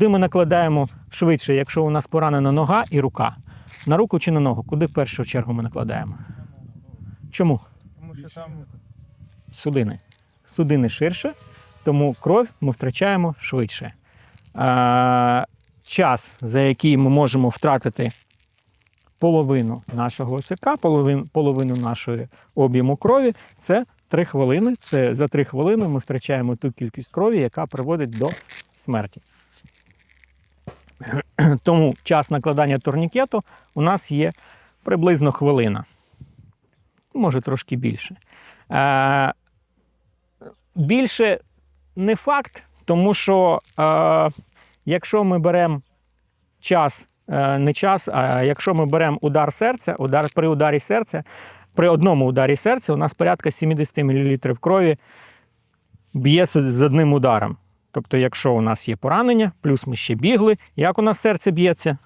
Куди ми накладаємо швидше, якщо у нас поранена нога і рука? На руку чи на ногу? Куди в першу чергу ми накладаємо? Чому? Тому що там Судини. Судини ширше, тому кров ми втрачаємо швидше. А, час, за який ми можемо втратити половину нашого ОЦК, половину, половину нашої об'єму крові, це 3 хвилини. Це за 3 хвилини ми втрачаємо ту кількість крові, яка приводить до смерті. Тому час накладання турнікету у нас є приблизно хвилина, може трошки більше. Е, більше не факт, тому що е, якщо ми беремо час, е, не час, а якщо ми беремо удар серця, удар при ударі серця, при одному ударі серця у нас порядка 70 мл крові б'є з одним ударом. Тобто, якщо у нас є поранення, плюс ми ще бігли, як у нас серце б'ється?